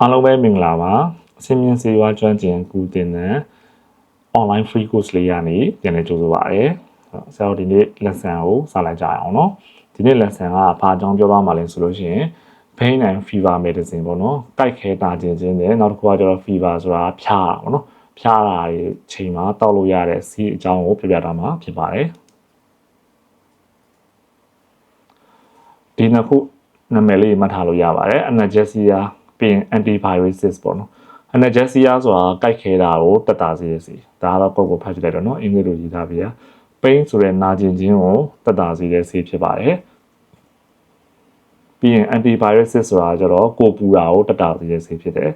အားလုံးပဲမင်္ဂလာပါအစင်းမြင့်စေဝါကျွမ်းကျင်ကူတင်တဲ့ online free course လေးရနေပြန်လည်ကြိုဆိုပါရစေဆရာတို့ဒီနေ့ lesson ကိုစလိုက်ကြအောင်เนาะဒီနေ့ lesson ကဘာအကြောင်းပြောသွားမှာလဲဆိုလို့ရှိရင် pain and fever medicine ပေါ့နော်ကြိုက်ခဲတာခြင်းခြင်းနဲ့နောက်တစ်ခုကကျတော့ fever ဆိုတာဖျားတာပေါ့နော်ဖျားတာတွေချိန်မှာတောက်လို့ရတဲ့စီးအကြောင်းကိုပြပြထားမှာဖြစ်ပါတယ်ဒီနှစ်ခုနာမည်လေးမှတ်ထားလို့ရပါတယ် analgesia ပြီးရင် antiviruses ပေါ့နော် analgesia ဆိုတာကြိုက်ခဲတာကိုတက်တာစေရစီဒါကတော့ကိုယ့်ကိုဖတ်ကြည့်လိုက်တော့နော်အင်္ဂလိပ်လိုရေးထားပြရ pain ဆိုတဲ့နာကျင်ခြင်းကိုတက်တာစေတဲ့ဆေးဖြစ်ပါတယ်ပြီးရင် antiviruses ဆိုတာကျတော့ကိုပူတာကိုတက်တာစေတဲ့ဆေးဖြစ်တယ်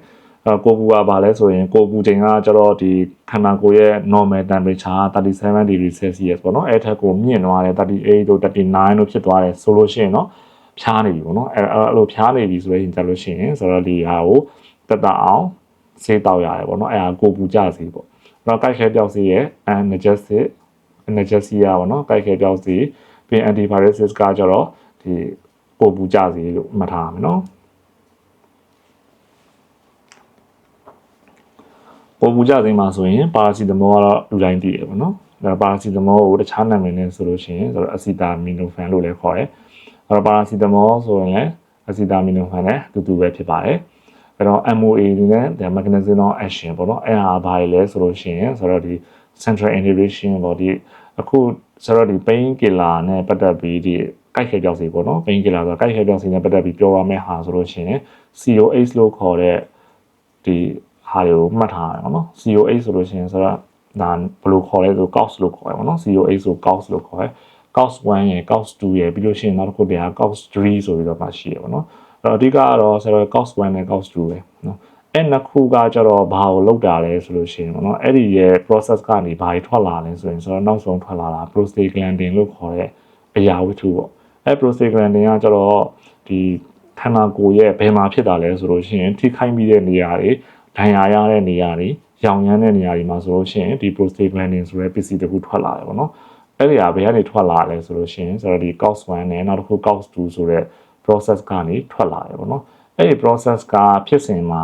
အဲကိုပူကဘာလဲဆိုရင်ကိုပူချိန်ကကျတော့ဒီခန္ဓာကိုယ်ရဲ့ normal temperature 37 degree celsius ပေါ့နော်အဲ့ထက်ကိုမြင့်သွားတယ်38တို့39တို့ဖြစ်သွားတယ်ဆိုလို့ရှိရင်တော့ ဖျားနေပြီပေါ့နော်အဲ့အဲ့လိုဖျားနေပြီဆိုရင်ကြလို့ရှိရင်ဆိုတော့ဒီဟာကိုတက်တာအောင်ဆေးတောက်ရတယ်ပေါ့နော်အဲ့ဒါကိုပူကြစေပေါ့အဲ့တော့ကြိုက်ခဲပြောက်စေရဲ့ analgesic analgesia ပေါ့နော်ကြိုက်ခဲပြောက်စေပြီး antiviruses ကကြတော့ဒီကိုပူကြစေလို့မှတ်ထားရမယ်နော်ကိုပူကြစေမှာဆိုရင်ပါရာစီတမောကတော့လူတိုင်းသိတယ်ပေါ့နော်ဒါပါရာစီတမောကိုတခြားနာမည်နဲ့ဆိုလို့ရှိရင်ဆိုတော့အစီတာမီနိုဖန်လို့လည်းခေါ်တယ် အဲ့တော့ပါရာစီတမောဆိုရင်လည်းအစီတာမီနိုဖန်နဲ့အတူတူပဲဖြစ်ပါတယ်အဲ့တော့ MOA ဒီနဲ့ the mechanism of action ပေါ့နော်အဲ့ဟာဘာလဲဆိုလို့ရှိရင်ဆိုတော့ဒီ central inhibition ပေါ့ဒီအခုဆိုတော့ဒီ pain killer နဲ့ပတ်သက်ပြီးဒီကြိုက်ခဲပြောက်စီပေါ့နော် pain killer ဆိုတာကြိုက်ခဲပြောက်စီနဲ့ပတ်သက်ပြီးပြောရမယ့်ဟာဆိုလို့ရှိရင် COH လို့ခေါ်တဲ့ဒီဟာတွေကိုမှတ်ထားရအောင်နော် COH ဆိုလို့ရှိရင်ဆိုတော့ဒါဘယ်လိုခေါ်လဲဆို COX လို့ခေါ်ရပါတော့ COH ဆို COX လို့ခေါ်ရဲ COX 1ရယ် COX 2ရယ်ပြီးလို့ရှိရင်နောက်တစ်ခုတည်းက COX 3ဆိုပြီးတော့မှရှိရပါတော့အဲ့တော့အဓိကကတော့ဆိုတော့ COX 1နဲ့ COX 2ပဲနော်အဲ့နှစ်ခုကကြတော့ဘာကိုလောက်တာလဲဆိုလို့ရှိရင်ပေါ့နော်အဲ့ဒီရဲ့ process ကနေဘာတွေထွက်လာလဲဆိုရင်ဆိုတော့နောက်ဆုံးထွက်လာတာ prostaglandin လို့ခေါ်တဲ့အရာဝတ္ထုပေါ့အဲ့ prostaglandin ကကြတော့ဒီခန္ဓာကိုယ်ရဲ့ဘယ်မှာဖြစ်တာလဲဆိုလို့ရှိရင်ထိခိုက်မိတဲ့နေရာတွေဒဏ်ရာရတဲ့နေရာတွေရောင်ရမ်းတဲ့နေရာတွေမှာဆိုလို့ရှိရင်ဒီ prostaglandin ဆိုတဲ့ပစ္စည်းတစ်ခုထွက်လာတယ်ပေါ့နော် အဲ့ဒီဟာဘယ်ကနေထွက်လာလဲဆိုလို့ရှိရင်ဆိုတော့ဒီ COX 1နဲ့နောက်တစ်ခု COX 2ဆိုတဲ့ process ကနေထွက်လာတယ်ပေါ့နော်အဲ့ဒီ process ကဖြစ်စဉ်မှာ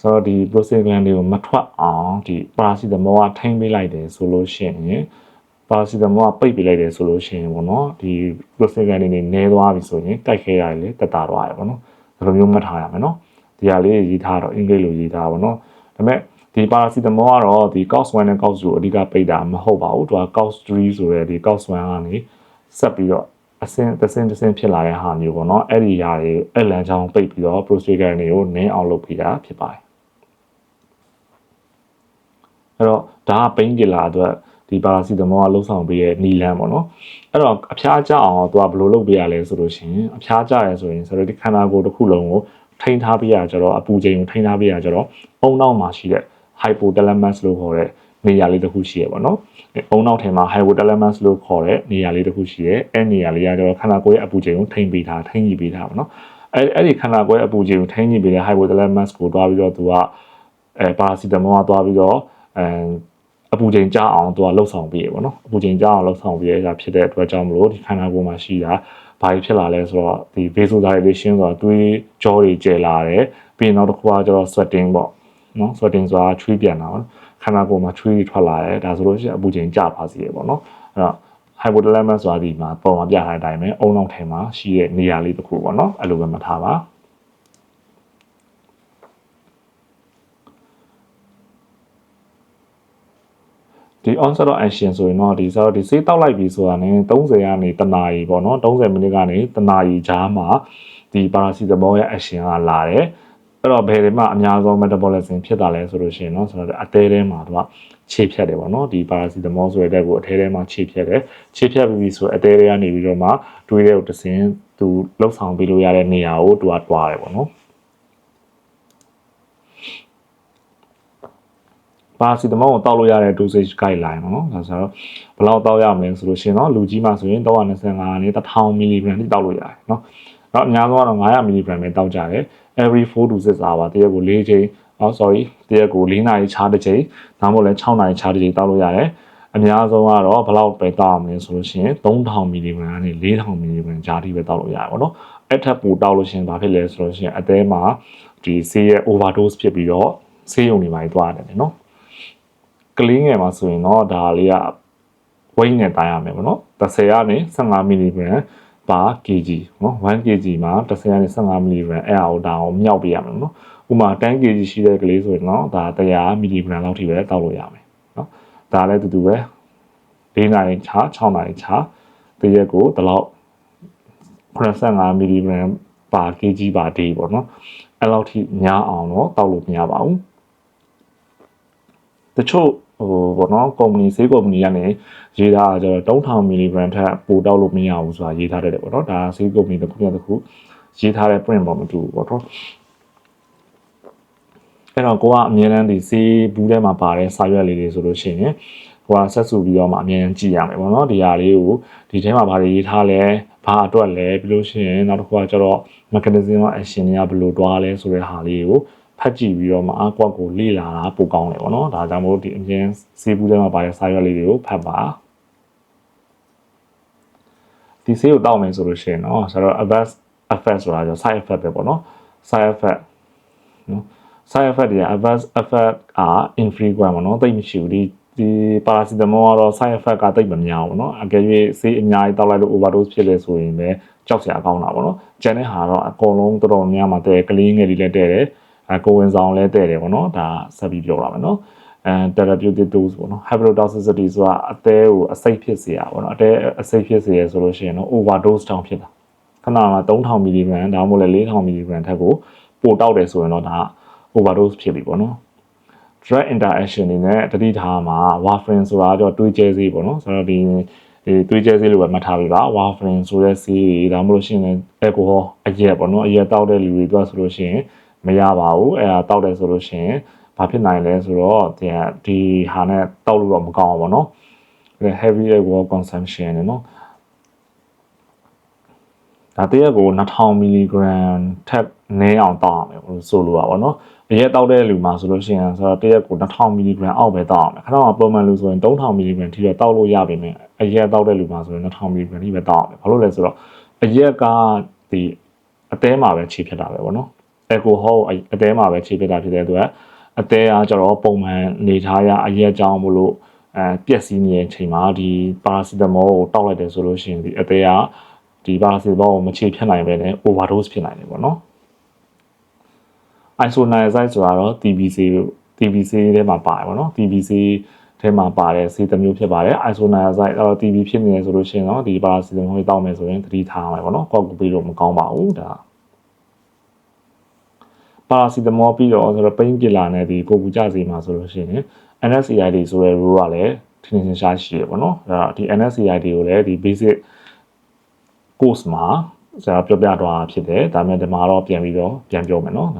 ဆိုတော့ဒီ prostaglandin တွေကိုမထွက်အောင်ဒီ paracetamol ကထိန်းပေးလိုက်တယ်ဆိုလို့ရှိရင် paracetamol ကပိတ်ပေးလိုက်တယ်ဆိုလို့ရှိရင်ပေါ့နော်ဒီ prostaglandin တွေနည်းသွားပြီဆိုရင်တိုက်ခဲရတယ်လေတက်တာသွားတယ်ပေါ့နော်ဒီလိုမျိုးမှတ်ထားရမယ်နော်ဒီဟာလေးရေးထားတော့အင်္ဂလိပ်လိုရေးထားပါတော့ဒါပေမဲ့ ဒီ paracetamol ကတော့ဒီ COX 1နဲ့ COX 2ကိုအဓိကပိတ်တာမဟုတ်ပါဘူးသူက COX 3ဆိုတဲ့ဒီ COX 1ကနေဆက်ပြီးတော့အစင်းတစ်စင်းတစ်စင်းဖြစ်လာတဲ့ဟာမျိုးပေါ့နော်အဲ့ဒီຢာတွေအဲ့လမ်းကြောင်းပိတ်ပြီးတော့ prostaglandin တွေကိုနင်းအောင်လုပ်ပေးတာဖြစ်ပါတယ်အဲ့တော့ဒါက pain killer အတွက်ဒီပါရာစီတမောကလှုပ်ဆောင်ပေးတဲ့နီလန်းပေါ့နော်အဲ့တော့အဖျားကြအောင်တော့သူကဘယ်လိုလုပ်ပေးရလဲဆိုလို့ရှိရင်အဖျားကြရဲဆိုရင်ဆိုတော့ဒီခန္ဓာကိုယ်တစ်ခုလုံးကိုထိန်းထားပေးရကြတော့အပူချိန်ကိုထိန်းထားပေးရကြတော့အုံနောက်မှာရှိတဲ့ hypothalamus လို့ခေါ်တဲ့နေရာလေးတစ်ခုရှိရပေါ့နော်။အုံနောက်ထဲမှာ hypothalamus လို့ခေါ်တဲ့နေရာလေးတစ်ခုရှိရဲ။အဲ့နေရာလေးကကျတော့ခန္ဓာကိုယ်ရဲ့အပူချိန်ကိုထိန်းပေးထားထိန်းကြည့်ပေးထားပါတော့။အဲ့အဲ့ဒီခန္ဓာကိုယ်ရဲ့အပူချိန်ကိုထိန်းကြည့်ပေးတဲ့ hypothalamus ကိုတွားပြီးတော့သူကအဲပါရာစီတမောကတွားပြီးတော့အဲအပူချိန်ကြားအောင်သူကလှုပ်ဆောင်ပေးရပေါ့နော်။အပူချိန်ကြားအောင်လှုပ်ဆောင်ပေးရတာဖြစ်တဲ့အတွက်ကြောင့်မလို့ဒီခန္ဓာကိုယ်မှာရှိတာဘာဖြစ်လာလဲဆိုတော့ဒီ vasodilation ဆိုတာတွေးကြောတွေကျလာတယ်။ပြီးရင်နောက်တစ်ခုကကျတော့ sweating ပေါ့ နော် sweating ဆိုတာချွေးပြန်တာပေါ့ခန္ဓာကိုယ်မှာချွေးထွက်လာတယ်ဒါဆိုလို့ရှိရင်အပူချိန်ကျပါစေရပေါ့နော်အဲ့တော့ hypothalamus ဆိုတာဒီမှာပုံမှာပြထားတဲ့အတိုင်းပဲအုံနောက်ထဲမှာရှိတဲ့နေရာလေးတစ်ခုပေါ့နော်အဲ့လိုပဲမှတ်ထားပါဒီ onset of action ဆိုရင်တော့ဒီဆိုတော့ဒီဆေးတောက်လိုက်ပြီဆိုတာနဲ့30ကနေတနာရီပေါ့နော်30မိနစ်ကနေတနာရီကြားမှာဒီ paracetamol ရဲ့ action ကလာတယ် အဲ့တော့ဘယ်တွေမှအများဆုံး metabolism ဖြစ်တာလဲဆိုလို့ရှိရင်เนาะဆိုတော့အသေးထဲမှာသူကခြေဖြတ်တယ်ပေါ့နော်ဒီ paracetamol ဆိုတဲ့ကိုအသေးထဲမှာခြေဖြတ်တယ်ခြေဖြတ်ပြီးဆိုအသေးထဲကနေပြီးတော့မှတွေးတဲ့ကိုတစင်းသူလှုပ်ဆောင်ပေးလို့ရတဲ့နေရာကိုသူကတွားတယ်ပေါ့နော်ပါစီတမောကိုတောက်လို့ရတဲ့ dosage guideline ပေါ့နော်ဒါဆိုတော့ဘယ်လောက်တောက်ရမလဲဆိုလို့ရှိရင်တော့လူကြီးမှဆိုရင်325နဲ့1000 mg ထိတောက်လို့ရတယ်เนาะတော့အများဆုံးကတော့900 mg ပဲတောက်ကြတယ် every 4 to 6 hour တရက်ကို၄ချိန်အော် sorry တရက်ကို၄နာရီခြားတစ်ချိန်ဒါမှမဟုတ်လဲ6နာရီခြားတစ်ချိန်တောက်လို့ရတယ်အများဆုံးကတော့ဘယ်လောက်ပဲတောက်အောင်လဲဆိုလို့ရှိရင်3000မီလီဂရမ်ကနေ4000မီလီဂရမ်ကြားထိပဲတောက်လို့ရတယ်ပေါ့နော်အဲ့ထက်ပိုတောက်လို့ရှိရင်ဘာဖြစ်လဲဆိုလို့ရှိရင်အသေးမှာဒီဆေးရဲ့ overdose ဖြစ်ပြီးတော့ဆေးရုံတွေမှာသွားရတယ်နော်ကလေးငယ်မှာဆိုရင်တော့ဒါလေးက weight နဲ့တိုင်းရမယ်ပေါ့နော်30ကနေ15မီလီဂရမ် ပါ kg နော်1 kg မှာ30ကနေ15မီလီဂရမ်အဲ့အောင်ဒါအောင်မြောက်ပေးရမယ်နော်ဥပမာ10 kg ရှိတဲ့ကလေးဆိုရင်တော့ဒါ100မီလီဂရမ်လောက်ထိပဲတောက်လို့ရမယ်နော်ဒါလည်းတူတူပဲ၄နာရီချာ6နာရီချာတရက်ကိုဒီလောက်85မီလီဂရမ်ပါ kg ပါ day ပေါ့နော်အဲ့လောက်ထိများအောင်တော့တောက်လို့မရပါဘူးတချို့ ဟိုဘောနော်ကုမ္ပဏီဈေးကုမ္ပဏီကနေရေးထားတာကျတော့3000 mg ထက်ပိုတောက်လို့မရဘူးဆိုတာရေးထားတယ်ပေါ့နော်ဒါဈေးကုမ္ပဏီတစ်ခုနဲ့တစ်ခုရေးထားတဲ့ print ပေါ်မတူဘူးပေါ့နော်အဲ့တော့ကိုကအမြဲတမ်းဒီဈေးဘူးထဲမှာပါတဲ့စာရွက်လေးတွေဆိုလို့ရှိရင်ကိုကဆက်စုပြီးတော့မှအမြဲတမ်းကြည့်ရမယ်ပေါ့နော်ဒီဟာလေးကိုဒီထဲမှာဗာတွေရေးထားလဲဘာအတွက်လဲပြီးလို့ရှိရင်နောက်တစ်ခုကကျတော့ mechanism of action တွေကဘယ်လိုတွားလဲဆိုတဲ့ဟာလေးကို ဖတ်ကြည့်ပြီးတော့မှအကွက်ကိုလေ့လာတာပိုကောင်းတယ်ပေါ့နော်ဒါကြောင့်မို့ဒီအရင်စေးဘူးထဲမှာပါတဲ့စာရွက်လေးတွေကိုဖတ်ပါဒီဆေးကိုတောက်မယ်ဆိုလို့ရှိရင်เนาะဆိုတော့ adverse effect ဆိုတာကျ side effect ပဲပေါ့နော် side effect နော် side effect တွေက adverse effect က infrequent ပေါ့နော်တိတ်မရှိဘူးဒီဒီ paracetamol ကတော့ side effect ကတိတ်မများဘူးเนาะအကယ်၍ဆေးအများကြီးတောက်လိုက်လို့ overdose ဖြစ်လဲဆိုရင်လည်းကြောက်စရာကောင်းတာပေါ့နော်ကျန်တဲ့ဟာတော့အကုန်လုံးတော်တော်များများမှာတဲ့ကလေးငယ်တွေလည်းတဲ့တယ် အကိုဝင်ဆောင်လည်းတဲ့တယ်ပေါ့နော်ဒါဆက်ပြီးပြောရမယ်နော်အဲ therapeutic dose ပေါ့နော် hepatotoxicity ဆိုတာအသေးကိုအစိတ်ဖြစ်စေရပေါ့နော်အသေးအစိတ်ဖြစ်စေရဆိုလို့ရှိရင်တော့ overdose တောင်ဖြစ်တာခဏမှာ3000 mg ဒါမှမဟုတ်လည်း4000 mg ထက်ကိုပိုတောက်တယ်ဆိုရင်တော့ဒါ overdose ဖြစ်ပြီပေါ့နော် drug interaction တွေနဲ့တတိထားမှာ warfarin ဆိုတာတော့တွေးကျဲစေးပေါ့နော်ဆိုတော့ဒီဒီတွေးကျဲစေးလို့ပဲမှတ်ထားပြီပါ warfarin ဆိုတဲ့ဆေးတွေဒါမှမဟုတ်ရှင်လည်း alcohol အရက်ပေါ့နော်အရက်တောက်တဲ့လူတွေတော့ဆိုလို့ရှိရင် မရပါဘူးအဲဒါတောက်တယ်ဆိုလို့ရှိရင်ဘာဖြစ်နိုင်လဲဆိုတော့ဒီဒီဟာနဲ့တောက်လို့တော့မကောင်းဘူးပေါ့နော် heavy alcohol consumption နဲ့နော်ဒါတရက်ကို2000 mg ထက်နည်းအောင်တောက်ရမယ်ဆိုလိုတာပေါ့နော်အရက်တောက်တဲ့လူမှာဆိုလို့ရှိရင်ဆိုတော့တရက်ကို2000 mg အောက်ပဲတောက်ရမယ်ခဏမှပုံမှန်လူဆိုရင်3000 mg ထိတော့တောက်လို့ရပါမယ်အရက်တောက်တဲ့လူမှာဆိုရင်2000 mg ထိပဲတောက်ရမယ်ဘာလို့လဲဆိုတော့အရက်ကဒီအသေးမှာပဲခြေဖြစ်တာပဲပေါ့နော် အယ်ကိုဟောအသေးမှာပဲခြေဖြစ်တာဖြစ်တဲ့အတွက်အသေးအားကျတော့ပုံမှန်နေထားရအရက်ကြောင်းမလို့အဲပျက်စီးနေတဲ့အချိန်မှာဒီပါရာစီတမောကိုတောက်လိုက်တယ်ဆိုလို့ရှိရင်ဒီအသေးအားဒီပါရာစီတမောကိုမခြေဖြတ်နိုင်ပဲနဲ့ overdose ဖြစ်နိုင်တယ်ပေါ့နော် isoniazid ဆိုတာတော့ TBC လို့ TBC ထဲမှာပါတယ်ပေါ့နော် TBC ထဲမှာပါတဲ့ဆေးတစ်မျိုးဖြစ်ပါတယ် isoniazid အဲ့တော့ TB ဖြစ်နေတယ်ဆိုလို့ရှိရင်တော့ဒီပါရာစီတမောကိုတောက်မယ်ဆိုရင်သတိထားရမယ်ပေါ့နော် ကောက်ကူပြီးတော့မကောင်းပါဘူးဒါ ပါရာစီတမောပြီးတော့ဆိုတော့ pain killer နဲ့ဒီကိုကူကြစီမှာဆိုလို့ရှိရင် NSAID ဆိုတဲ့ rule ကလည်းထင်ထင်ရှားရှားရှိရပေါ့နော်အဲ့တော့ဒီ NSAID ကိုလည်းဒီ basic course မှာဆရာပြောပြသွားတာဖြစ်တယ်ဒါပေမဲ့ဒီမှာတော့ပြန်ပြီးတော့ပြန်ပြောမယ်နော်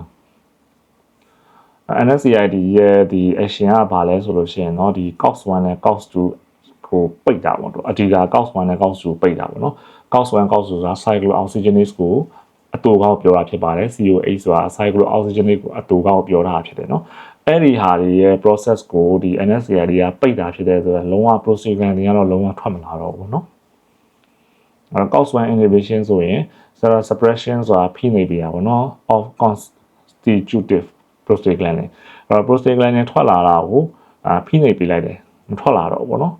NSCID ရဲ့ဒီ action ကဘာလဲဆိုလို့ရှိရင်เนาะဒီ cost 1နဲ့ cost 2ကိုပိတ်တာပေါ့တော့အဓိက cost 1နဲ့ cost 2ပိတ်တာပေါ့နော် cost 1 cost 2ဆိုတာ cyclooxygenase ကို အတူကောက်ပြောတာဖြစ်ပါတယ် COH ဆိုတာ cyclooxygenase ကိုအတူကောက်ပြောတာဖြစ်တယ်เนาะအဲ့ဒီဟာတွေရဲ့ process ကိုဒီ NSCID ကပိတ်တာဖြစ်တဲ့ဆိုတော့လုံးဝ prostaglandin တွေကတော့လုံးဝထွက်မလာတော့ဘူးเนาะအဲ့ cost 1 inhibition ဆိုရင် suppression ဆိုတာဖိနေပြတာပေါ့နော် of constitutive prostaglandin အဲ့တော့ prostaglandin ထွက်လာတာကိုအာဖိနှိပ်ပေးလိုက်တယ်မထွက်လာတော့ဘူးเนาะ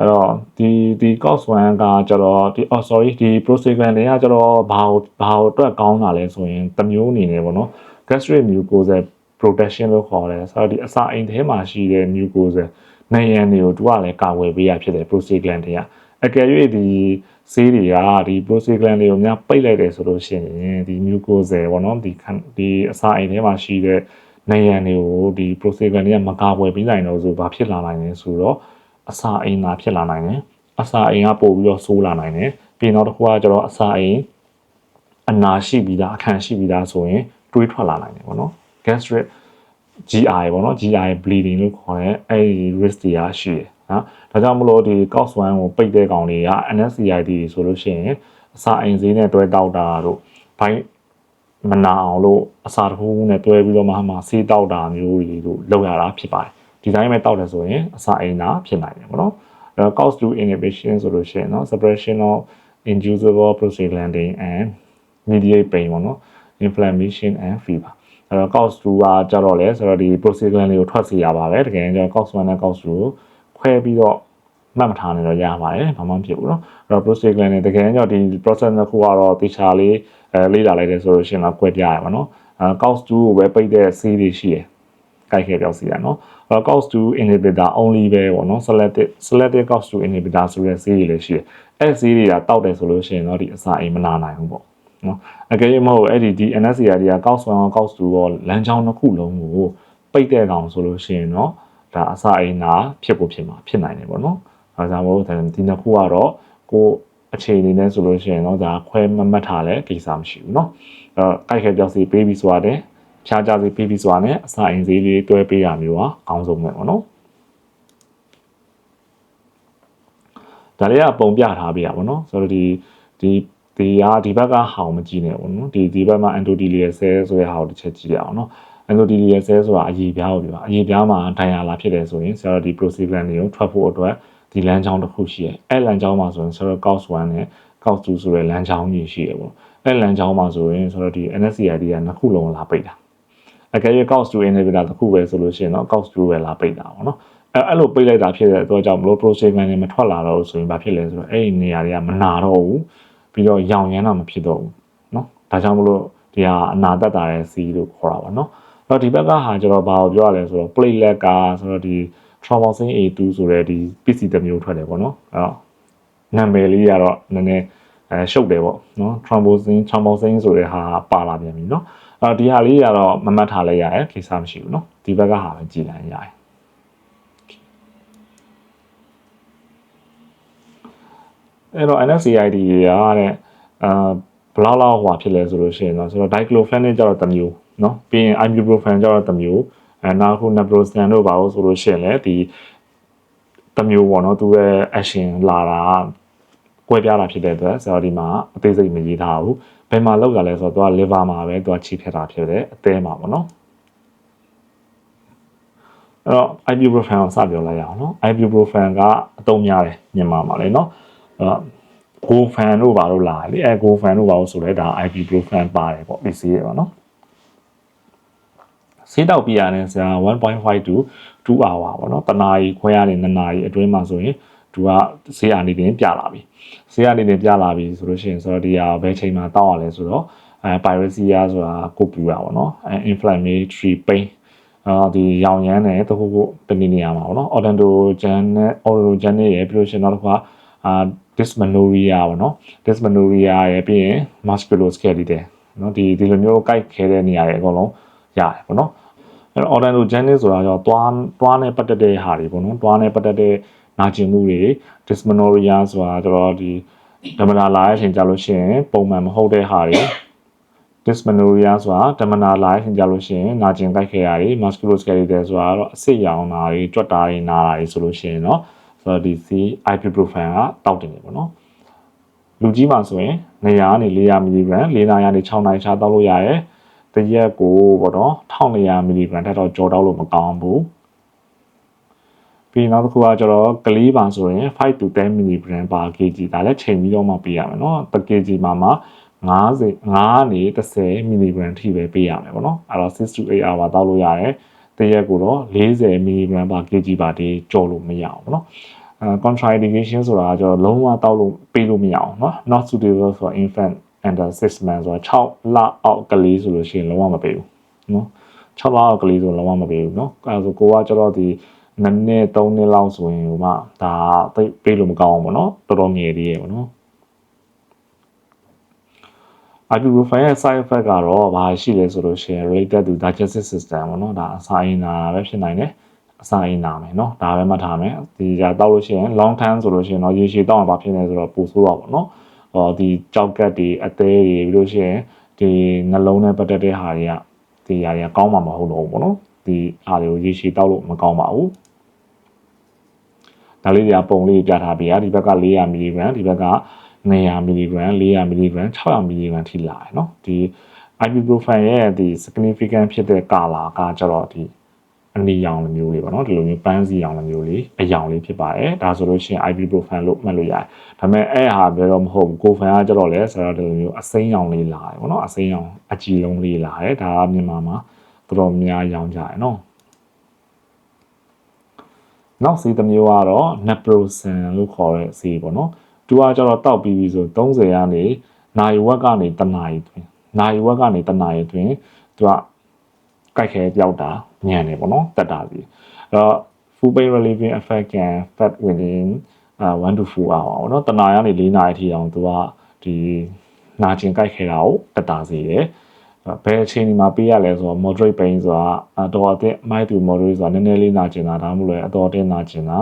အဲ့တော့ဒီဒီ COX1 ကကျတော့ဒီ oh sorry ဒီ prostaglandin ကကျတော့ဘာဘာအတွက်ကောင်းတာလဲဆိုရင်တမျိုးအနေနဲ့ပေါ့နော် gastric mucosa protection လို့ခေါ်တယ်ဆိုတော့ဒီအစာအိမ်ထဲမှာရှိတဲ့ mucosa နေရန်တွေကိုသူကလည်းကာဝယ်ပေးရဖြစ်တယ် prostaglandin ကအကယ်၍ဒီဆေးတွေကဒီ prostaglandin တွေကိုများပိတ်လိုက်တယ်ဆိုလို့ရှိရင်ဒီ mucosa ပေါ့နော်ဒီဒီအစာအိမ်ထဲမှာရှိတဲ့နေရန်တွေကိုဒီ prostaglandin တွေကမကာဝယ်ပေးနိုင်တော့ဆိုဘာဖြစ်လာနိုင်လဲဆိုတော့ အစာအိမ်သာဖြစ်လာနိုင်တယ်အစာအိမ်ကပို့ပြီးတော့ဆိုးလာနိုင်တယ်ပြီးနောက်တစ်ခုကကျတော့အစာအိမ်အနာရှိပြီးသားအခန့်ရှိပြီးသားဆိုရင်တွေးထွက်လာနိုင်တယ်ပေါ့နော် gastric GI ပေါ့နော် GI bleeding လို့ခေါ်တဲ့အဲ့ဒီ risk တွေကရှိတယ်နော်ဒါကြောင့်မလို့ဒီ COX1 ကိုပိတ်တဲ့ကောင်တွေက NSCID ဆိုလို့ရှိရင်အစာအိမ်ဈေးနဲ့တွဲတောက်တာတို့ဘိုင်းမနာအောင်လို့အစာတစ်ခုခုနဲ့တွဲပြီးတော့မှမှဆေးတောက်တာမျိုးတွေတို့လုပ်ရတာဖြစ်ပါတယ် ဒီတိုင်းပဲတောက်တယ်ဆိုရင်အစာအိမ်သာဖြစ်နိုင်တယ်ပေါ့နော် အဲတော့ cause to inhibition ဆိုလို့ရှိရင်เนาะ suppression of inducible prostaglandin and mediate pain ပေါ့နော် inflammation and fever အဲတော့ cause 2ကကြတော့လဲဆိုတော့ဒီ prostaglandin ကိုထွက်စေရပါပဲတကယ်ကျတော့ cause 1နဲ့ cause 2ကိုခွဲပြီးတော့မှတ်မထားနေတော့ရပါတယ်ဘာမှမဖြစ်ဘူးเนาะအဲ့တော့ prostaglandin တကယ်ကျတော့ဒီ process တစ်ခုကတော့တေချာလေးအဲလေ့လာလိုက်တယ်ဆိုလို့ရှိရင်တော့꿰ပြရပါเนาะအဲ cause 2ကိုပဲပိတ်တဲ့ဆေးတွေရှိတယ်ကိုက်ခဲပြောက်စီတာเนาะ အဲ့တော့ cause 2 inhibitor only ပဲပေါ့เนาะ selective selective cause 2 inhibitor ဆိုတဲ့ဆေးတွေလည်းရှိတယ်အဲ့ဆေးတွေကတောက်တယ်ဆိုလို့ရှိရင်တော့ဒီအစာအိမ်မနာနိုင်ဘူးပေါ့နော်အကယ်၍မဟုတ်အဲ့ဒီဒီ NSCR တွေကကောက်ဆွမ်းအောင်ကောက်စုရောလမ်းကြောင်းတစ်ခုလုံးကိုပိတ်တဲ့ကောင်ဆိုလို့ရှိရင်တော့ဒါအစာအိမ်နာဖြစ်ဖို့ဖြစ်မှာဖြစ်နိုင်တယ်ပေါ့နော်အဲဒါကြောင့်မို့ဒီနှစ်ခုကတော့ကိုအခြေအနေနဲ့ဆိုလို့ရှိရင်တော့ဒါခွဲမမှတ်ထားလဲကိစ္စမရှိဘူးเนาะအဲကြိုက်ခဲပြောက်စီပေးပြီးဆိုတာတဲ့ ဖြားကြစီပေးပြီးဆိုတာနဲ့အစာအိမ်ဈေးလေးတွဲပေးရမျိုးอ่ะအကောင်းဆုံးပဲပေါ့နော်ဒါလေးကပုံပြထားပေးရပါတော့ဆိုတော့ဒီဒီဒီကဒီဘက်ကဟောင်မကြည့်နဲ့ပေါ့နော်ဒီဒီဘက်မှာ endothelial cell ဆိုတဲ့ဟာကိုတစ်ချက်ကြည့်ရအောင်နော် endothelial cell ဆိုတာအရေပြားကိုပြောအရေပြားမှာဒိုင်ယာလာဖြစ်တယ်ဆိုရင်ဆရာတို့ဒီ prostaglandin တွေကိုထွက်ဖို့အတွက်ဒီလမ်းကြောင်းတစ်ခုရှိတယ်အဲ့လမ်းကြောင်းမှာဆိုရင်ဆရာတို့ cause 1နဲ့ cause 2ဆိုတဲ့လမ်းကြောင်းကြီးရှိတယ်ပေါ့အဲ့လမ်းကြောင်းမှာဆိုရင်ဆိုတော့ဒီ NSCID ကနှစ်ခုလုံးလာပိတ်တာ အကယ်၍ cause 2 inhibitor တစ်ခုပဲဆိုလို့ရှိရင်တော့ cause 2ပဲလာပိတ်တာပေါ့နော်အဲအဲ့လိုပိတ်လိုက်တာဖြစ်တဲ့အတွက်ကြောင့်မလို့ prostaglandin မထွက်လာတော့ဆိုရင်ဘာဖြစ်လဲဆိုတော့အဲ့ဒီနေရာတွေကမနာတော့ဘူးပြီးတော့ရောင်ရမ်းတော့မဖြစ်တော့ဘူးเนาะဒါကြောင့်မလို့ဒီဟာအနာတက်တာတဲ့စီလို့ခေါ်တာပါเนาะအဲ့တော့ဒီဘက်ကဟာကျတော့ဘာကိုပြောရလဲဆိုတော့ platelet ကဆိုတော့ဒီ thrombosin A2 ဆိုတဲ့ဒီ PC တစ်မျိုးထွက်တယ်ပေါ့နော်အဲ့တော့နာမည်လေးကတော့နည်းနည်းအဲရှုပ်တယ်ပေါ့နော် thrombosin thrombosin ဆိုတဲ့ဟာပါလာပြန်ပြီเนาะ အဲ့တော့ဒီဟာလေးကတော့မမှတ်ထားလိုက်ရတယ်ကိစ္စမရှိဘူးเนาะဒီဘက်ကဟာပဲကြည်လိုက်ရတယ်အဲ့တော့ NSAID တွေကတဲ့အာဘလောက်လောက်ဟွာဖြစ်လဲဆိုလို့ရှိရင်တော့ဆိုတော့ diclofenac ကျတော့တစ်မျိုးเนาะပြီးရင် ibuprofen ကျတော့တစ်မျိုးအဲနောက်ခု naproxen တို့ပါလို့ဆိုလို့ရှိရင်လည်းဒီတစ်မျိုးပေါ့နော်သူရဲ့ action လာတာကွဲပြားတာဖြစ်တဲ့အတွက်ဆိုတော့ဒီမှာအသေးစိတ်မရေးထားဘူး ဘယ်မှာလောက်တာလဲဆိုတော့သူက liver မှာပဲသူကချိဖြတ်တာဖြစ်တယ်အသေးမှာပေါ့နော်အဲ့တော့ ibuprofen ကိုစပြောလိုက်ရအောင်နော် ibuprofen ကအတုံးများတယ်မြန်မာမှာလေနော်အဲ့ကို fan တို့ဘာလို့လာလေအဲကို fan တို့ဘာလို့ဆိုလဲဒါ ibuprofen ပါတယ်ပေါ့ PC ရပါနော်ဆေးတောက်ပြရတဲ့ဆရာ1.5 to 2 hour ပေါ့နော်တနာရီခွဲရတဲ့2နာရီအတွင်းမှာဆိုရင် သူကဆေးအနေနဲ့ပြလာပြီဆေးအနေနဲ့ပြလာပြီဆိုလို့ရှိရင်ဆိုတော့ဒီဟာဘယ်ချိန်မှာတောက်ရလဲဆိုတော့အဲ pyrexia ဆိုတာကိုပြူတာပေါ့နော်အဲ inflammatory pain အာဒီရောင်ရမ်းတယ်တခုခုတနည်းနေရာမှာပေါ့နော် odontogen နဲ့ orogen နဲ့ရပြီးလို့ရှိရင်နောက်တစ်ခါအာ dysmenorrhea ပေါ့နော် dysmenorrhea ရပြီးရင် musculoskeletal နော်ဒီဒီလိုမျိုးကိုက်ခဲတဲ့နေရာတွေအကုန်လုံးရတယ်ပေါ့နော်အဲ့တော့ odontogenesis ဆိုတာကြောသွားသွားနဲ့ပတ်သက်တဲ့ဟာတွေပေါ့နော်သွားနဲ့ပတ်သက်တဲ့ နာကျင်မှုတွေ dysmenorrhea ဆိုတာကျတော့ဒီဓမ္မနာလာတဲ့အချိန်ကြာလို့ရှိရင်ပုံမှန်မဟုတ်တဲ့ဟာတွေ dysmenorrhea ဆိုတာဓမ္မနာလာတဲ့အချိန်ကြာလို့ရှိရင်နာကျင်ကြိုက်ခဲတာတွေ musculoskeletal ဆိုတာတော့အဆစ်ရောင်တာတွေကြွက်တာတွေနာတာတွေဆိုလို့ရှိရင်တော့ဆိုတော့ဒီ C ibuprofen ကတောက်တင်တယ်ပေါ့နော်လူကြီးမှာဆိုရင်နေရာကနေ400 mg ၄နာရီကနေ6နာရီချတောက်လို့ရတယ်တရက်ကိုပေါ့နော်1400 mg ထက်တော့ကြော်တောက်လို့မကောင်းဘူး ပြီးနောက်တစ်ခုကကျတော့ကလေးပါဆိုရင်5 to 10 mg per kg ဒါလည်းချိန်ပြီးတော့မှပေးရမယ်နော် per kg မှာမှ90 9နေ30 mg ထိပဲပေးရမယ်ပေါ့နော်အဲ့တော့6 to 8 hour တောက်လို့ရတယ်တရက်ကိုတော့40 mg per kg ပါတည်းကြော်လို့မရအောင်ပေါ့နော်အဲ contraindication ဆိုတာကကျတော့လုံးဝတောက်လို့ပေးလို့မရအောင်နော် not suitable for infant under 6 months ဆိုတာ6လအောက်ကလေးဆိုလို့ရှိရင်လုံးဝမပေးဘူးနော်6လအောက်ကလေးဆိုလုံးဝမပေးဘူးနော်အဲဆိုကိုကကျတော့ဒီ နှစ်နှစ်သုံးနှစ်လောက်ဆိုရင်ဟိုမှဒါသိပြေးလို့မကောင်းဘူးပေါ့နော်တော်တော်ငယ်သေးရဲ့ပေါ့နော် ibuprofen ရဲ့ side effect ကတော့ဘာရှိလဲဆိုလို့ရှိရင် related to digestive system ပေါ့နော်ဒါအစာအိမ်နာပဲဖြစ်နိုင်တယ်အစာအိမ်နာမယ်နော်ဒါပဲမှတ်ထားမယ်ဒီကြာတောက်လို့ရှိရင် long term ဆိုလို့ရှိရင်တော့ရေရှည်တောက်မှာဘာဖြစ်လဲဆိုတော့ပိုဆိုးတာပေါ့နော်ဟောဒီကြောက်ကက်တွေအသေးတွေပြီးလို့ရှိရင်ဒီနှလုံးနဲ့ပတ်သက်တဲ့ဟာတွေကဒီຢာတွေကကောင်းမှာမဟုတ်တော့ဘူးပေါ့နော်ဒီအားတွေကိုရေရှည်တောက်လို့မကောင်းပါဘူး ဒါလေးတွေကပုံလေးပြထားပေးရဒီဘက်က400 mg ဒီဘက်က900 mg 400 mg 600 mg ထိလာတယ်เนาะဒီ ibuprofen ရဲ့ဒီ significant ဖြစ်တဲ့ကာလာကကျတော့ဒီ အနီရောင်လိုမျိုးလေးပေါ့နော်ဒီလိုမျိုးပန်းစီရောင်လိုမျိုးလေးအယောင်လေးဖြစ်ပါတယ်ဒါဆိုလို့ရှိရင် ibuprofen လို့မှတ်လို့ရတယ်ဒါပေမဲ့အဲ့ဟာဘယ်တော့မဟုတ်ဘူးကိုဖန်ကကြတော့လဲဆိုတော့ဒီလိုမျိုးအစိမ်းရောင်လေးလာတယ်ပေါ့နော်အစိမ်းရောင်အကြည်လုံးလေးလာတယ်ဒါကမြန်မာမှာတော်တော်များရောင်ကြတယ်နော် နောက်စီတစ်မျိုးကတော့ naproxen လို့ခေါ်တဲ့စီပေါ့နော်သူကကျတော့တောက်ပြီးပြီဆို30ကနေနိုင်ဝက်ကနေတနာရီတွင်နိုင်ဝက်ကနေတနာရီတွင်သူကကြိုက်ခဲပြောက်တာညံနေပေါ့နော်တက်တာစီအဲ့တော့ full pain relieving effect can fat within uh 1 to 4 hour ပေါ့နော်တနာရီကနေ4နာရီထိအောင်သူကဒီနာကျင်ကြိုက်ခဲတာကိုတက်တာစီတယ် ဘယ်အချိန်ဒီမှာပေးရလဲဆိုတော့ moderate pain ဆိုတာအတော်အသင့် mild to moderate ဆိုတာနည်းနည်းလေးနာကျင်တာဒါမှမဟုတ်လေအတော်အသင့်နာကျင်တာ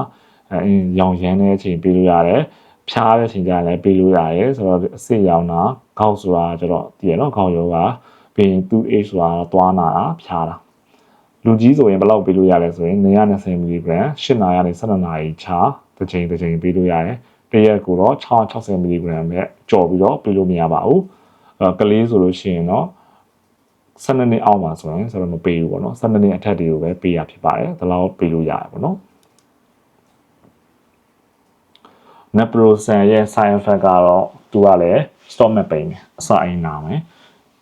အဲရောင်ရမ်းတဲ့အချိန်ပေးလို့ရတယ်ဖြားတဲ့အချိန်ကျရင်လည်းပေးလို့ရတယ်ဆိုတော့အစစ်ရောင်တာခေါက်ဆိုတာကျတော့တည်ရနော်ခေါက်ရောကပြီးရင် 2H ဆိုတာသွားနာတာဖြားတာလူကြီးဆိုရင်ဘယ်လောက်ပေးလို့ရလဲဆိုရင်920 mg 8နာရီကနေ12နာရီချာတစ်ချိန်တစ်ချိန်ပေးလို့ရတယ်တရက်ကိုတော့660 mg ပဲကြော်ပြီးတော့ပေးလို့မရပါဘူးအဲကလေးဆိုလို့ရှိရင်တော့ 12နှစ်အောက်မှာဆိုရင်ဆိုတော့မပေးဘူးပေါ့နော်12နှစ်အထက်တွေကိုပဲပေးရဖြစ်ပါတယ်ဒါလောက်ပေးလို့ရတယ်ပေါ့နော် naproxen ရဲ့ side effect ကတော့သူကလည်း stomach pain အစာအိမ်နာမယ်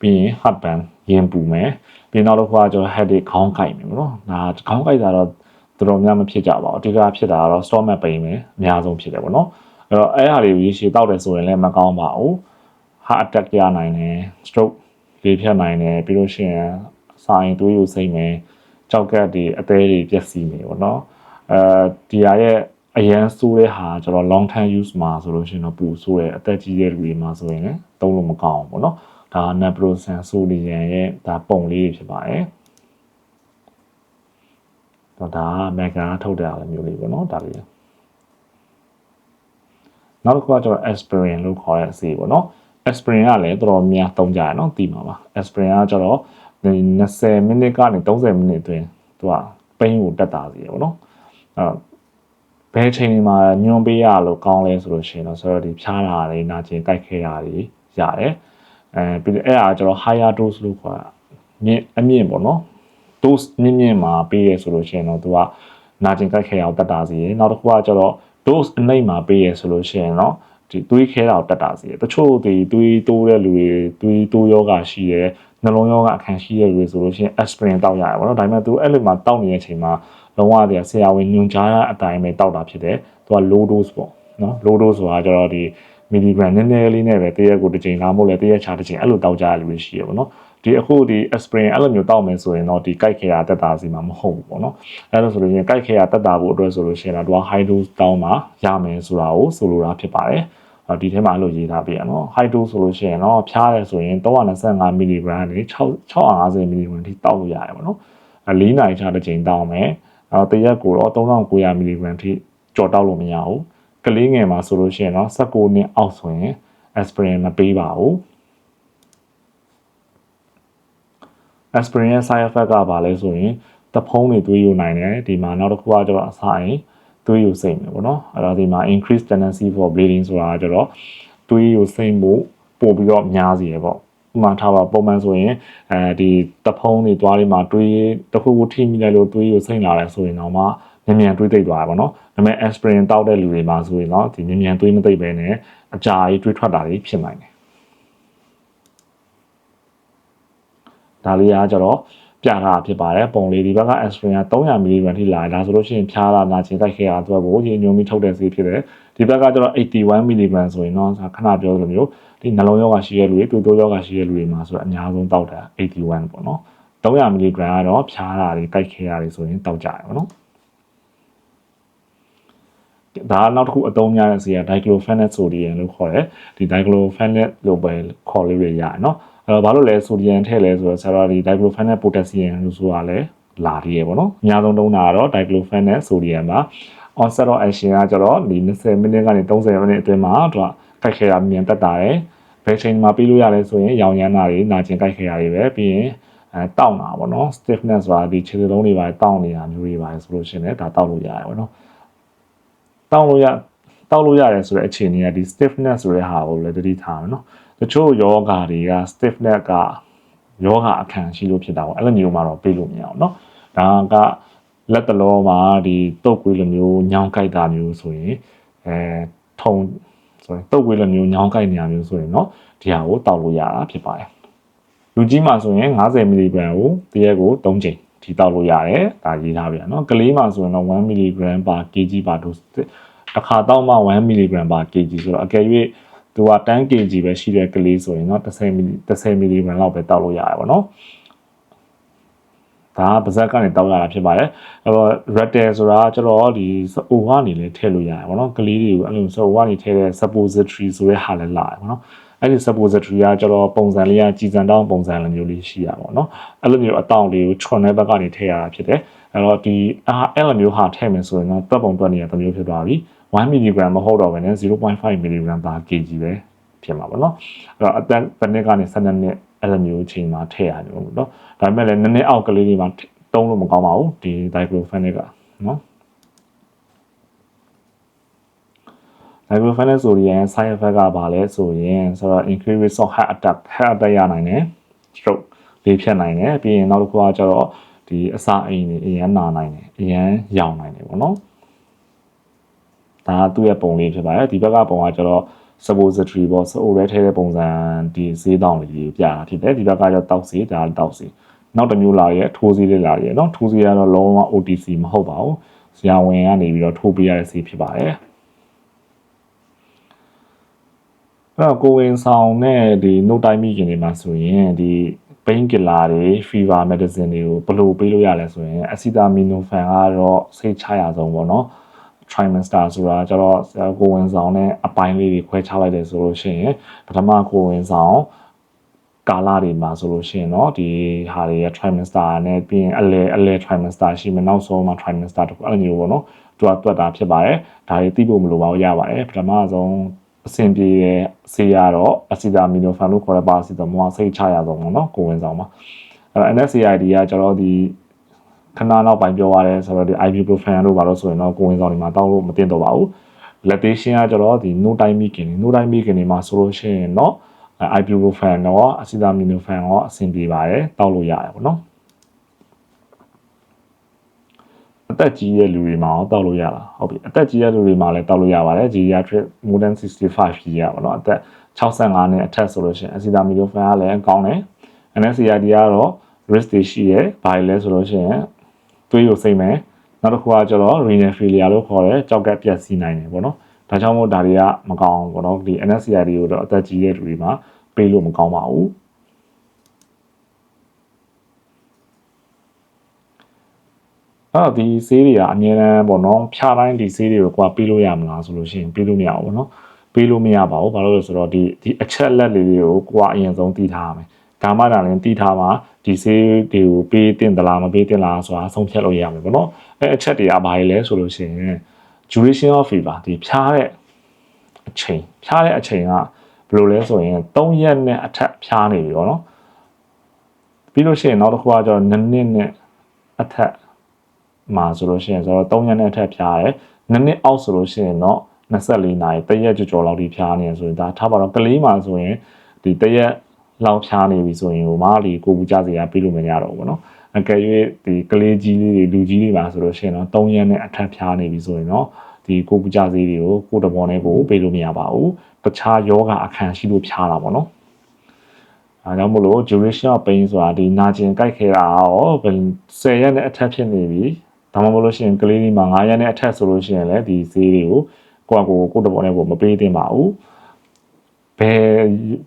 ပြီးရင် heartburn ရင်ပူမယ်ပြီးနောက်တစ်ခါကျတော့ headache ခေါင်းကိုက်မယ်ပေါ့နော်ဒါခေါင်းကိုက်တာတော့တော်တော်များမဖြစ်ကြပါဘူးအဓိကဖြစ်တာကတော့ stomach pain ပဲအများဆုံးဖြစ်တယ်ပေါ့နော်အဲ့တော့အဲ့ဟာတွေရေရှည်တောက်တယ်ဆိုရင်လည်းမကောင်းပါဘူး heart attack ရနိုင်တယ် stroke လေဖြတ်နိုင်တယ်ပြီးလို့ရှိရင်စာရင်သွေးကိုစိမ့်မယ်ကြောက်ကက်တွေအသေးတွေပျက်စီးမယ်ပေါ့နော်အဲဒီဟာရဲ့အရန်ဆိုးတဲ့ဟာကျွန်တော် long term use မှာဆိုလို့ရှိရင်တော့ပူဆိုးရဲ့အသက်ကြီးတဲ့လူတွေမှာဆိုရင်လည်းသုံးလို့မကောင်းဘူးပေါ့နော်ဒါ naproxen ဆိုလီယန်ရဲ့ဒါပုံလေးတွေဖြစ်ပါတယ်တော့ဒါက mega ထုတ်တဲ့အမျိုးလေးပေါ့နော်ဒါလေးနောက်တစ်ခုကကျွန်တော် aspirin လို့ခေါ်တဲ့အစီပေါ့နော် aspirin ကလည်းတော်တော်များသုံးကြရနော်သိမှာပါ aspirin ကကျတော့20မိနစ်ကနေ30မိနစ်အတွင်းသူကပိန်းကိုတက်တာစီရပေါ့နော်အဲဘယ်ချိန်မှာညွန်ပေးရလို့ကောင်းလဲဆိုလို့ရှိရင်တော့ဆိုတော့ဒီဖြားတာတွေနာကျင်ကြိုက်ခဲတာတွေရတယ်အဲပြီးတော့အဲ့ဒါကျတော့ higher dose လို့ခေါ်တာမြင့်အမြင့်ပေါ့နော် dose မြင့်မြင့်မှာပေးရဆိုလို့ရှိရင်တော့သူကနာကျင်ကြိုက်ခဲအောင်တက်တာစီရနောက်တစ်ခုကကျတော့ dose အနှိမ့်မှာပေးရဆိုလို့ရှိရင်တော့ ဒီသွေးခဲတာကိုတက်တာစီရတချို့ဒီသွေးတိုးတဲ့လူတွေသွေးတိုးယောဂရှိတယ်နှလုံးယောဂအခန်းရှိတဲ့လူတွေဆိုလို့ရှိရင် aspirin တောက်ရတယ်ပေါ့နော်ဒါပေမဲ့သူအဲ့လိုမှတောက်နေတဲ့အချိန်မှာလုံးဝတည်းဆရာဝန်ညွှန်ကြားတဲ့အတိုင်းပဲတောက်တာဖြစ်တယ်သူက low dose ပေါ့နော် low dose ဆိုတာကျတော့ဒီမီလီဂရမ်နည်းနည်းလေးနဲ့ပဲတရက်ကိုတစ်ချိန်လားမဟုတ်လဲတရက်ချာတစ်ချိန်အဲ့လိုတောက်ကြရလူတွေရှိရပေါ့နော် ဒီအခုဒီ aspirin အဲ့လိုမျိုးတောက်မယ်ဆိုရင်တော့ဒီကြိုက်ခဲတာတက်တာစီမှာမဟုတ်ဘူးပေါ့နော်အဲ့လိုဆိုလို့ရှိရင်ကြိုက်ခဲတာတက်တာဖို့အတွက်ဆိုလို့ရှိရင်တော့သူက high dose တောင်းမှာရမယ်ဆိုတာကိုဆိုလိုတာဖြစ်ပါတယ်ဒီထဲမှာအဲ့လိုရေးထားပြရနော် high dose ဆိုလို့ရှိရင်တော့ဖြားတယ်ဆိုရင်325 mg နဲ့650 mg ထိတောက်လို့ရတယ်ပေါ့နော်၄နိုင်ချတစ်ချိန်တောင်းမယ်အဲတရက်ကိုတော့3900 mg ထိကြော်တောက်လို့မရဘူးကလေးငယ်မှာဆိုလို့ရှိရင်တော့19နှစ်အောက်ဆိုရင် aspirin မပေးပါဘူး aspirin ရဲ့ side effect ကဘာလဲဆိုရင်တဖုံးတွေသွေးယူနိုင်တယ်ဒီမှာနောက်တစ်ခုကကျတော့အစာအိမ်သွေးယူစိတ်မယ်ပေါ့နော်အဲ့တော့ဒီမှာ increase tendency for bleeding ဆိုတာကျတော့သွေးယူစိတ်မှုပို့ပြီးတော့များစီရပေါ့ဥမာထားပါပုံမှန်ဆိုရင်အဲဒီတဖုံးတွေသွားလေးမှာတွေးတစ်ခုခုထိမိလိုက်လို့တွေးယူစိတ်လာတယ်ဆိုရင်တော့မှမြန်မြန်တွေးသိပ်သွားတယ်ပေါ့နော်ဒါပေမဲ့ aspirin တောက်တဲ့လူတွေမှာဆိုရင်တော့ဒီမြန်မြန်တွေးမသိပ်ပဲနဲ့အကြာကြီးတွေးထွက်တာတွေဖြစ်နိုင်တယ် ဒါလေးကကျတော့ပြထားဖြစ်ပါတယ်ပုံလေးဒီဘက်က aspirin က300 mg ထိလာတယ်ဒါဆိုလို့ရှိရင်ဖြားလာနာကျင်တိုက်ခဲတာသူကကိုရေညွန်ပြီးထုတ်တဲ့ဆေးဖြစ်တယ်ဒီဘက်ကကျတော့81 mg ဆိုရင်တော့ခဏပြောလိုမျိုးဒီနှလုံးရောဂါရှိတဲ့လူတွေတူတိုးရောဂါရှိတဲ့လူတွေမှာဆိုတော့အများဆုံးတောက်တာ81ပေါ့နော်300 mg ကတော့ဖြားတာတွေတိုက်ခဲတာတွေဆိုရင်တောက်ကြတယ်ပေါ့နော်ဒါနောက်တစ်ခုအသုံးများတဲ့ဆေးက diclofenac sodium လို့ခေါ်တယ်ဒီ diclofenac လို့ပဲခေါ်လို့ရရတယ်နော် အဲ့တော့ဘာလို့လဲဆိုဒီယမ်ထည့်လဲဆိုတော့ဆရာတို့ဒီ diclofenac potassium လို့ဆိုတာလဲလာရည်ပေါ့နော်အများဆုံးတုံးတာကတော့ diclofenac sodium ပါ onset of action ကကျတော့ဒီ20မိနစ်ကနေ30မိနစ်အတွင်းမှာသူကကိုက်ခဲတာမြန်တက်တာတယ်ဘယ်ချိန်မှာပြီးလို့ရလဲဆိုရင်ရောင်ရမ်းတာတွေနာကျင်ကိုက်ခဲတာတွေပဲပြီးရင်အဲတောက်တာပေါ့နော် stiffness ဆိုတာဒီခြေလုံးတွေပါတောက်နေတာမျိုးတွေပါဆိုလို့ရှိရင်လည်းဒါတောက်လို့ရတယ်ပေါ့နော်တောက်လို့ရတောက်လို့ရတယ်ဆိုတဲ့အခြေအနေကဒီ stiffness ဆိုတဲ့ဟာကိုလည်းသတိထားမယ်နော် တချို့ယောဂါတွေက stiffness ကယောဂါအခန့်ရှိလို့ဖြစ်တာပေါ့အဲ့လိုမျိုးမှတော့ပြေးလို့မရအောင်เนาะဒါက လက်တလောမှာဒီတုတ်ကွေးလိုမျိုးညောင်းကြိုက်တာမျိုးဆိုရင်အဲထုံဆိုရင်တုတ်ကွေးလိုမျိုးညောင်းကြိုက်နေရမျိုးဆိုရင်เนาะဒီဟာကိုတောက်လို့ရတာဖြစ်ပါတယ်လူကြီးမှာဆိုရင်50 mg ကိုတရက်ကို3ချိန်ဒီတောက်လို့ရတယ်ဒါရေးထားပြန်เนาะကလေးမှာဆိုရင်တော့1 mg per kg per dose တစ်ခါတောက်မှ1 mg per kg ဆိုတော့အကယ်၍ သူက10 kg ပဲရှိတဲ့ကလေးဆိုရင်เนาะ10 mg 10 mg လောက်ပဲတောက်လို့ရတယ်ပေါ့เนาะဒါကပါဇက်ကနေတောက်ရတာဖြစ်ပါတယ်အဲ့တော့ red tail ဆိုတာကျတော့ဒီအိုကနေလည်းထည့်လို့ရတယ်ပေါ့နော်ကလေးတွေကိုအဲ့လိုဆိုအိုကနေထည့်တဲ့ suppository ဆိုတဲ့ဟာလည်းလာတယ်ပေါ့နော်အဲ့ဒီ suppository ကကျတော့ပုံစံလေးကကြည်စံတောင်းပုံစံလိုမျိုးလေးရှိရပါတော့အဲ့လိုမျိုးအတောင့်လေးကိုခြုံတဲ့ဘက်ကနေထည့်ရတာဖြစ်တယ်အဲ့တော့ဒီအားအဲ့လိုမျိုးဟာထည့်မယ်ဆိုရင်တော့တပ်ပုံတွက်နေရတဲ့မျိုးဖြစ်သွားပြီ 1 mg မဟုတ်တော့ဘဲနဲ့0.5 mg ပါ kg ပဲဖြစ်မှာပေါ့နော်အဲ့တော့အသက်တစ်နှစ်ကနေ12နှစ်အဲ့လိုမျိုးအချိန်မှာထည့်ရတယ်ပေါ့နော်ဒါပေမဲ့လည်းနည်းနည်းအောက်ကလေးတွေမှာတုံးလို့မကောင်းပါဘူးဒီ diclofenac ကနော် diclofenac ဆိုရင် side effect ကဘာလဲဆိုရင်ဆိုတော့ increase risk of heart attack heart attack ရနိုင်တယ် stroke လေးဖြစ်နိုင်တယ်ပြီးရင်နောက်တစ်ခုကကျတော့ဒီအစာအိမ်တွေအရန်နာနိုင်တယ်အရန်ရောင်နိုင်တယ်ပေါ့နော် ဒါကသူ့ရဲ့ပုံလေးဖြစ်ပါတယ်ဒီဘက်ကပုံကကျတော့ suppository ပေါ့ so ရဲထဲတဲ့ပုံစံဒီဈေးတောင်လေးကိုပြတာဖြစ်တယ်ဒီဘက်ကကျတောက်စီဒါတောက်စီနောက်တစ်မျိုးလာရဲ့ထိုးစီလေးလာရဲ့เนาะထိုးစီကတော့လုံးဝ OTC မဟုတ်ပါဘူးဆရာဝန်ကနေပြီးတော့ထိုးပေးရတဲ့စီဖြစ်ပါတယ်အဲ့တော့ကိုဝင်ဆောင်နဲ့ဒီ note time မိခင်တွေမှာဆိုရင်ဒီ pain killer တွေ fever medicine တွေကိုဘယ်လိုပေးလို့ရလဲဆိုရင် acetaminophen ကတော့စိတ်ချရဆုံးပေါ့နော် trimester ဆိုတာကျတော့ကိုဝင်ဆောင်နဲ့အပိုင်းလေးတွေခွဲခြားလိုက်တယ်ဆိုလို့ရှိရင်ပထမကိုဝင်ဆောင်ကာလတွေမှာဆိုလို့ရှိရင်တော့ဒီဟာတွေရ trimester နဲ့ပြီးရင်အလဲအလဲ trimester ရှိမယ်နောက်ဆုံးမှာ trimester တခုအဲ့လိုမျိုးပေါ့နော်သူကတွက်တာဖြစ်ပါတယ်ဒါတွေသိဖို့မလိုပါဘူးရပါတယ်ပထမဆုံးအဆင်ပြေတဲ့ဆေးရတော့အဆီတာမီနိုဖန်လို့ခေါ်တဲ့ပါအဆီတာမောဆိတ်ချရအောင်ပေါ့နော်ကိုဝင်ဆောင်မှာအဲ့တော့ NSAID ကကျွန်တော်ဒီ ခဏနောက်ပိုင်းပြောရတယ်ဆိုတော့ဒီ ibuprofen လို့ပါတော့ဆိုရင်တော့ကိုဝင်ဆောင်တွေမှာတောက်လို့မတင်တော့ပါဘူးလက်သေးရှင်းကကျတော့ဒီ no time making no time making တွေမှာဆိုလို့ရှိရင်တော့ ibuprofen တော့ acetaminophen တော့အဆင်ပြေပါတယ်တောက်လို့ရတယ်ပေါ့နော်အသက်ကြီးတဲ့လူတွေမှာတော့တောက်လို့ရတာဟုတ်ပြီအသက်ကြီးတဲ့လူတွေမှာလည်းတောက်လို့ရပါတယ် geriatric more than 65 year ပေါ့နော်အသက်65နှစ်အထက်ဆိုလို့ရှိရင် acetaminophen ကလည်းကောင်းတယ် NSAID ကတော့ risk တွေရှိရဲဘာလဲဆိုလို့ရှိရင် သွေးကိုစိမ့်မယ်နောက်တစ်ခုကကျတော့ renal failure လို့ခေါ်တဲ့ကြောက်ကက်ပြက်စီးနိုင်တယ်ပေါ့နော်ဒါကြောင့်မို့ဒါတွေကမကောင်းဘူးပေါ့နော်ဒီ NSCID ကိုတော့အသက်ကြီးတဲ့လူတွေမှာပေးလို့မကောင်းပါဘူးအဲ့တော့ဒီဆေးတွေကအများအားပေါ့နော်ဖြားတိုင်းဒီဆေးတွေကိုကွာပေးလို့ရမလားဆိုလို့ရှိရင်ပေးလို့မရဘူးပေါ့နော်ပေးလို့မရပါဘူးဘာလို့လဲဆိုတော့ဒီဒီအချက်လက်လေးတွေကိုကိုကအရင်ဆုံးသိထားရမယ်ဒါမှသာလည်းသိထားမှာ ဒီဆေးတွေကိုပေးတင်သလားမပေးတင်လားဆိုတာဆုံးဖြတ်လို့ရမယ်ပေါ့နော်အဲအချက်တွေကဘာတွေလဲဆိုလို့ရှိရင် duration of fever ဒီဖြားတဲ့အချိန်ဖြားတဲ့အချိန်ကဘယ်လိုလဲဆိုရင်3ရက်နဲ့အထက်ဖြားနေပြီပေါ့နော်ပြီးလို့ရှိရင်နောက်တစ်ခုကကျတော့2နှစ်နဲ့အထက်မှာဆိုလို့ရှိရင်ဆိုတော့3ရက်နဲ့အထက်ဖြားတယ်2နှစ်အောက်ဆိုလို့ရှိရင်တော့24နာရီတရက်ကြော်ကြော်လောက်ထိဖြားနေဆိုရင်ဒါထားပါတော့ကလေးမှာဆိုရင်ဒီတရက် လောက်ဖြားနေပြီဆိုရင်ဟိုမှာဒီကိုဘူးကြစရာပြီးလို့မရတော့ဘူးပေါ့နော်အကယ်၍ဒီကလေးကြီးလေးတွေလူကြီးတွေပါဆိုလို့ရှိရင်တော့3ရက်နဲ့အထက်ဖြားနေပြီဆိုရင်တော့ဒီကိုကူကြစေးတွေကိုကိုတဘောနဲ့ကိုပေးလို့မရပါဘူးတခြားယောဂအခန်းရှိလို့ဖြားတာပေါ့နော်အဲကြောင့်မို့လို့ duration of pain ဆိုတာဒီနာကျင်ကြိုက်ခဲတာရော10ရက်နဲ့အထက်ဖြစ်နေပြီဒါမှမဟုတ်လို့ရှိရင်ကလေးတွေမှာ9ရက်နဲ့အထက်ဆိုလို့ရှိရင်လည်းဒီဆေးတွေကိုကိုယ့်အကိုကိုတဘောနဲ့ကိုမပေးသင့်ပါဘူး ဘယ်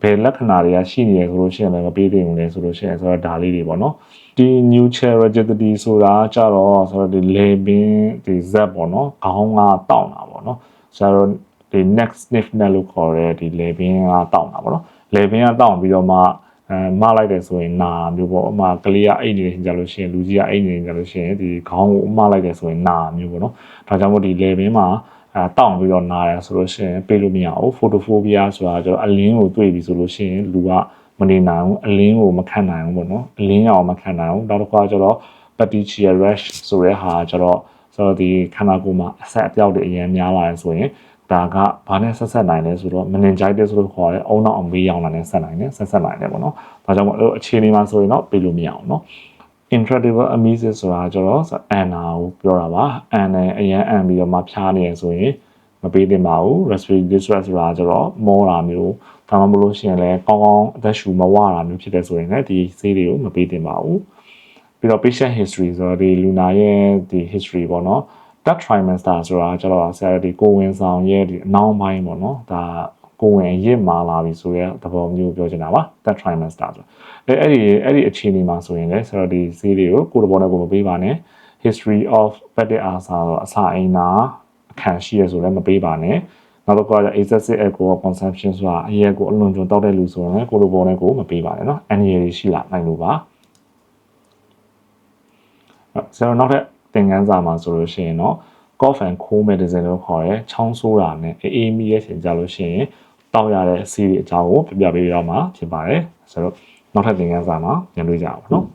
ဘယ်လက္ခဏာတွေကရှိနေရဆိုလို့ရှိရင်လည်းမပေးသင့်ဘူးလေဆိုလို့ရှိရင်ဆိုတော့ဒါလေးတွေပေါ့နော်ဒီ neutral rigidity ဆိုတာကြတော့ဆိုတော့ဒီ labin ဒီ z ပေါ့နော်ခေါင်းကတောင့်တာပေါ့နော်ဆိုတော့ဒီ neck stiffness လို့ခေါ်တဲ့ဒီ labin ကတောင့်တာပေါ့နော် labin ကတောင့်ပြီးတော့မှအဲမလိုက်တယ်ဆိုရင်နာမျိုးပေါ့အမကလေးကအိတ်နေတယ်ကြလို့ရှိရင်လူကြီးကအိတ်နေတယ်ကြလို့ရှိရင်ဒီခေါင်းကိုအမလိုက်တယ်ဆိုရင်နာမျိုးပေါ့နော်ဒါကြောင့်မို့ဒီ labin မှာ အဲတောင့်ပြီးတော့နာတယ်ဆိုလို့ရှိရင်ပေးလို့မရဘူး photophobia ဆိုတာကျတော့အလင်းကိုတွေ့ပြီဆိုလို့ရှိရင်လူကမနေနိုင်ဘူးအလင်းကိုမခံနိုင်ဘူးပေါ့နော်အလင်းရောမခံနိုင်ဘူးနောက်တစ်ခါကျတော့ petechial rash ဆိုတဲ့ဟာကျတော့ဆိုတော့ဒီခန္ဓာကိုယ်မှာအဆက်အပြောက်တွေအရင်များလာတယ်ဆိုရင်ဒါကဘာနဲ့ဆက်ဆက်နိုင်လဲဆိုတော့ meningitis လို့ခေါ်တဲ့အုံနောက်အမေးရောင်လာနဲ့ဆက်နိုင်တယ်ဆက်ဆက်နိုင်တယ်ပေါ့နော်ဒါကြောင့်မို့အဲ့အခြေအနေမှာဆိုရင်တော့ပြေလို့မရအောင်နော် intractable amesis ဆိုတာကျတော့အန်နာကိုပြောတာပါအန်နဲ့အရန်အန်ပြီးတော့မှဖျားနေရဆိုရင်မပေးသင့်ပါဘူး respiratory distress ဆိုတာကျတော့မောတာမျိုးဒါမှမဟုတ်လို့ရှိရင်လည်းကောင်းကောင်းအသက်ရှူမဝတာမျိုးဖြစ်တဲ့ဆိုရင်လည်းဒီဆေးတွေကိုမပေးသင့်ပါဘူးပြီးတော့ patient history ဆိုတော့ဒီလူနာရဲ့ဒီ history ပေါ့နော် that trimester ဆိုတာကျတော့ဆရာဒီကိုဝင်ဆောင်ရဲ့ဒီအနောက်ပိုင်းပေါ့နော်ဒါ ကိုဝင်ရစ်မာလာပြီဆိုရဲသဘောမျိုးပြောချင်တာပါ that trimester ဆိုအဲအဲ့ဒီအဲ့ဒီအခြေအနေမှာဆိုရင်လည်းဆရာဒီဈေးတွေကိုကိုယ်တော်နဲ့ကိုမပေးပါနဲ့ history of peptic ulcer ဆိုအစာအိမ်နာအခန့်ရှိရဆိုလည်းမပေးပါနဲ့နောက်တစ်ခုက excessive alcohol consumption ဆိုတာအရက်ကိုအလွန်ကျွံတောက်တဲ့လူဆိုရင်လည်းကိုယ်တော်နဲ့ကိုမပေးပါနဲ့เนาะ annually ရှိလာနိုင်လို့ပါဆရာနောက်ထပ်သင်ခန်းစာမှာဆိုလို့ရှိရင်တော့ cough and cold medicine လို့ခေါ်ရဲချောင်းဆိုးတာနဲ့အေးမီရဲ့ချိန်ကြလို့ရှိရင် တောက်ရတဲ့ဆေးတွေအကြောင်းကိုပြပြပေးရမှာဖြစ်ပါတယ်ဆိုတော့နောက်ထပ်သင်ခန်းစာမှာပြန်တွေ့ကြအောင်နော်